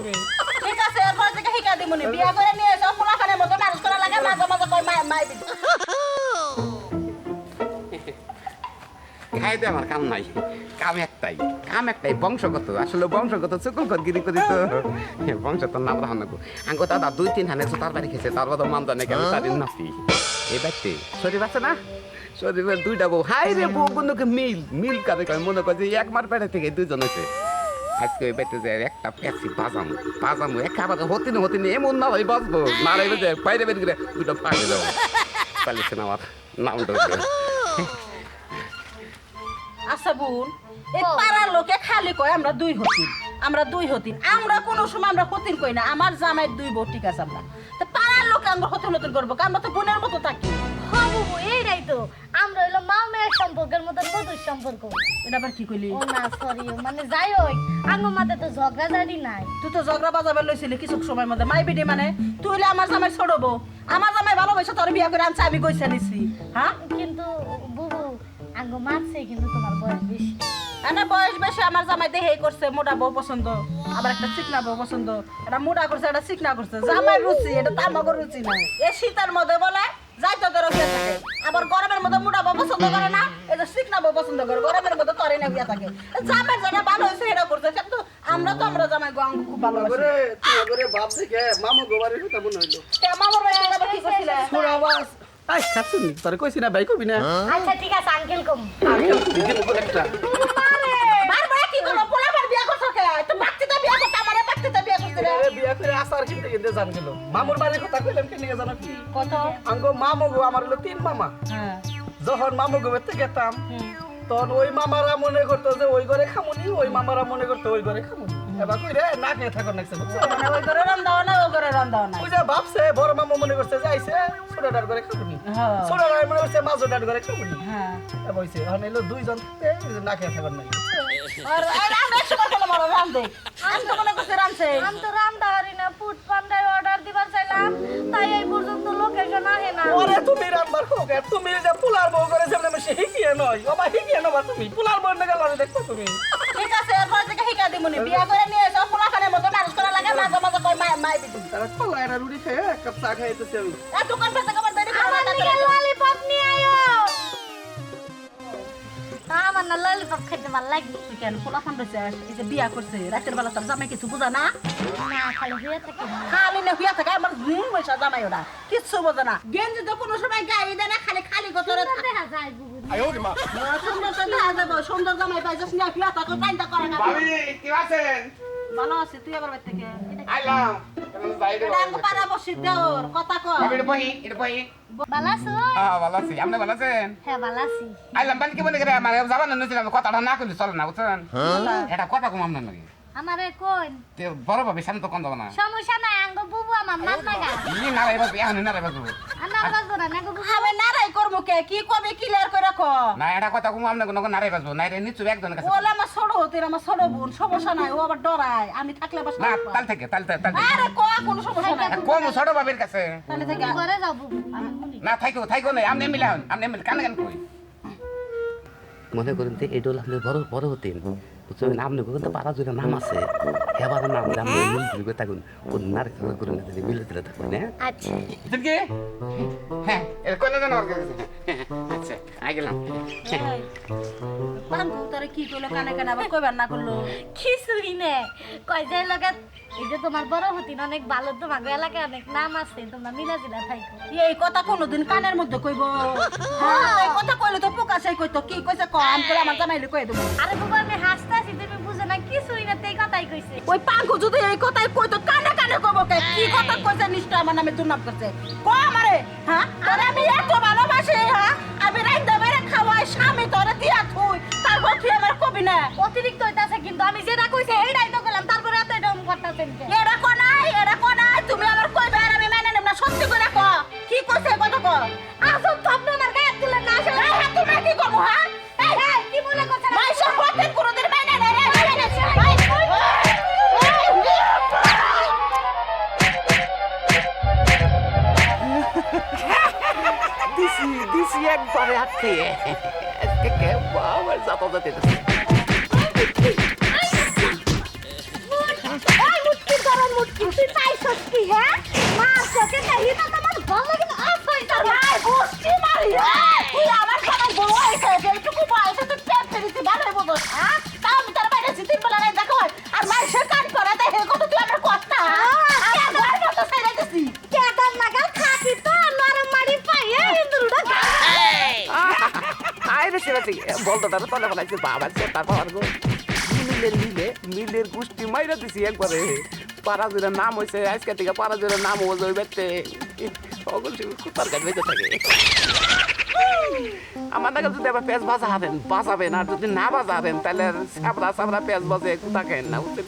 তুমি? ঠিক আছে এরপর থেকে শিকা দিমুনি বিয়া করে নিয়ে এসো পোলাখানের মতো মানুষ করা লাগে মাঝে মাঝে কই মাই মাই আমার কাম নাই। কাম একটাই কাম একটাই বংশগত। আসলে বংশগত চকুল গিরি করি তো। বংশ তো নাম রাখা নাকো। আঙ্গো দাদা দুই তিন হানে তার বাড়ি খেয়েছে তার বাদও মান জানে কেন তার নাতি। এই বাড়িতে শরীর আছে না? শরীরের দুইটা বউ। হাই রে বউ বন্ধুকে মিল মিল কয়? মনে করে এক মার পেটে থেকে দুইজন হয়েছে। আজকে ওই বাড়িতে যে একটা পেঁচি বাজামু বাজামু একেবারে হতিনি হতিনি এমন না ভাই না রে বাইরে দুটো ফাঁকে যাব না আমার নামটা আচ্ছা বোন এই পাড়ার লোকে খালি কয় আমরা দুই হতিন। আমরা দুই হতিন। আমরা কোনো সময় আমরা হতিন কই না আমার জামাইয়ের দুই বউ ঠিক আছে আমরা। তো পাড়ার লোকে আমরা হতিন হতিন করব আমরা তো বোনের মতো থাকি। হবু এইটাই তো আমরা হইল মা মেয়ের সম্পর্কের মতো মধুর সম্পর্ক। এটা আবার কি কইলি? ও না সরি মানে যাই হোক আঙ্গ মাতে তো ঝগড়াঝাড়ি নাই। তুই তো ঝগড়া বাজাবার লইছিলি কিছু সময় মধ্যে মাই বিডি মানে। তুই হইলে আমার জামাই ছড়বো আমার জামাই ভালোবাসে তোর বিয়া করে আনছে আমি কইছে নিছি হ্যাঁ? কিন্তু বুবু আঙ্গ মারছে কিন্তু তোমার বয়স বেশি। এনে বয়স বেশি আমার জামাই দেহে করছে মোটা বউ পছন্দ আবার একটা চিকনা বউ পছন্দ এটা মোটা করছে এটা চিকনা করছে জামাই রুচি এটা তো রুচি নাই। এ শীতের মধ্যে বলে যাই তো তোর থাকে আবার গরমের মধ্যে মোটা বউ পছন্দ করে না যে বউ পছন্দ করে গরমের মধ্যে তরে না হইয়া থাকে। জামাই যেটা ভালো হয়েছে এটা করছে। কিন্তু আমরা তো আমরা জামাই গো খুব ভালোবাসি। করে তোমার করে বাপ থেকে মামু গোবারের কথা মনে হইল। তে মামার বাড়ি আবার কি করছিলে শোনা বাস আই খাচ্ছুন তোরে কইছি না ভাই করবি না? আচ্ছা ঠিক আছে আঙ্কেল কম। দিদির উপর একটা। বারবার কি করল? পোলাপার বিয়া করছ কে? তো বাচ্চাটা বিয়া করতে আমারে বাচ্চাটা বিয়া করতে রে বিয়া করে আসার কিনতে কিনতে জান গেল মামুর বাড়ির কথা কইলাম কি নিয়ে জানো কি কত? আঙ্গো মামু গো আমার হলো তিন মামা। হ্যাঁ। যখন মামু গো থেকে গেতাম তখন ওই মামারা মনে করতো যে ওই ঘরে খামুনি ওই মামারা মনে করতো ওই ঘরে খামুনি। এবার কই রে না খেয়ে থাকো নাকছে বুঝছ মানে ওই করে রান্দাও না ওই করে রান্দাও না। ওই ভাবছে বড় মামু মনে করছে যে আইছে ছোটটার ঘরে খামুনি। হ্যাঁ ছোটটার মনে করছে মাঝোটার ঘরে খামুনি। হ্যাঁ এবার হইছে এখন এলো দুইজন থাকতে না খেয়ে থাকার নাই আর আর আমি তো মনে করছি রান্ধছে আমি তো রান্না হারি না ফুড পান্ডার অর্ডার তুমি যে পোলার বউ করে সামনে সে হিকিয়ে নয়। বাবা হিকিয়ে নবা তুমি। পোলার বউ না গেল দেখো তুমি। ঠিক আছে এরপর থেকে শিখা নি। বিয়া করে নিয়ে এসো পোলাখানের মতো মানুষ করা লাগে মাঝে মাঝে কই মাই মাই দিদি তারা পোলা এরা রুড়ি খেয়ে এক কাপ চা খাইতেছে আমি। এ দোকান পেতে কবার দেরি করে আমার না ললিপপ খেতে ভালো লাগে কেন পোলাখান রয়েছে এই যে বিয়া করছে রাতের বেলা তার জামাই কিছু বুঝা না? খালি হয়ে থাকে। খালি না হুইয়া থাকে আমার ঘুম বসা জামাই ওরা। কিচ্ছু বোঝে না। গেঞ্জি তো কোনো সময় গায়ে দেয় না খালি খালি সুন্দর দেখা যায় সুন্দর তো দেখা যাব সুন্দর জামাই পাই যাস না হুইয়া থাকে টাইমটা করে না। ভাবি কি আছেন? ভালো আছে তুই আবার বাড়ি থেকে আইলাম। কথা হ্যাঁ হ্যাঁ ভালো আছি আইলাম বান কি বলে গেলে আমার যাবান নিয়েছিলাম কথাটা না করলে চলে না বুঝছেন? এটা কথা কম আপনার নাকি? আমারে কোন তে বড় ভাবি সামনে তো কম যাব না? সমস্যা নাই আঙ্গ বুবু আমার মাত লাগা ই না রাইবা এখন না রাইবা আনা বাজবো না নাঙ্গ বুবু। আমি নারাই করব কে? কি কবে ক্লিয়ার করে রাখো। না এটা কথা কম আপনার কোনো না রাইবা না রে নিচু একজনের কাছে ওলে আমার ছোট হতে আমার ছোট বোন সমস্যা নাই ও আবার ডরায় আমি থাকলে বাস না তাল থেকে তাল থেকে তাল থেকে। আরে ক কোনো সমস্যা নাই। কম ছোট ভাবির কাছে। তাহলে থেকে ঘরে যাও বুবু আমি মুনি না থাইকো থাইকো নাই আপনি মিলান আপনি মিল কানে কান কই। মনে করেন তো এই ডোল আপনি বড় বড় হতেন। বুঝছেন আপনি কিন্তু পাড়া জুড়ে নাম আছে। হেবার নাম আপনি মিল দিবে থাকুন ও নার খেলা করে না যদি মিলে দিলে থাকুন হ্যাঁ? আচ্ছা। কি? হ্যাঁ এর কোন জন আর আচ্ছা আই গেলাম। পাঙ্কু তারে কি কইলো কানে কানে আবার কইবার না করল? কিছুই নে কয় যে লগা এই যে তোমার বড় হতিন অনেক ভালো তোমার এলাকায় অনেক নাম আছে তোমরা মিলা জিলা থাইকো। এই কথা কোনোদিন কানের মধ্যে কইব। হ্যাঁ এই কথা কইলে তো পোকাশাই কইতো কি কইছে ক আম করে আমার জামাইলে কই দেবো। আরে বাবা আমি না কিছুই না তেই কথাই কইছে। ওই পাঙ্কু যদি এই কথাই কইতো কানে কানে কব কে? কি কথা কইছে? নিষ্ঠা আমার নামে দুর্নাম করছে। ক আমারে হ্যাঁ? তোরে আমি এত ভালোবাসি হ্যাঁ? আমি রাইন্দা বেড়ে খাওয়াই স্বামী তোরে দিয়া থুই তারপর তুই আমার কবি না। অতিরিক্ত হইতাছে কিন্তু আমি যেটা কইছে এইটাই তো করলাম তারপরে এত এটা করতেছেন দিছি দিছি একবারে আটকে কেউ আমার জাতা জাতি মুটকি গরম মুটকি, তুই পাইছস কি হ্যাঁ? মা চোখে কাহিনা তোমার ভালো বলতো তার তলে ফেলাইছে বাবা, সে তারপর আর গো। মিলের মিলে, মিলের গোষ্ঠী মাইরা দিছি একবারে। জুড়ে নাম হয়েছে আজকে থেকে জুড়ে নাম হয়ে যাবে বেতে অগল কুতার গাছ বেঁচে থাকে। আমার নাকি যদি আবার পেঁয়াজ ভাজা হাতেন বাঁচাবেন আর যদি না বাজাবেন তাহলে সাবরা সাবরা পেঁয়াজ বাজে খাইন না, বুঝতে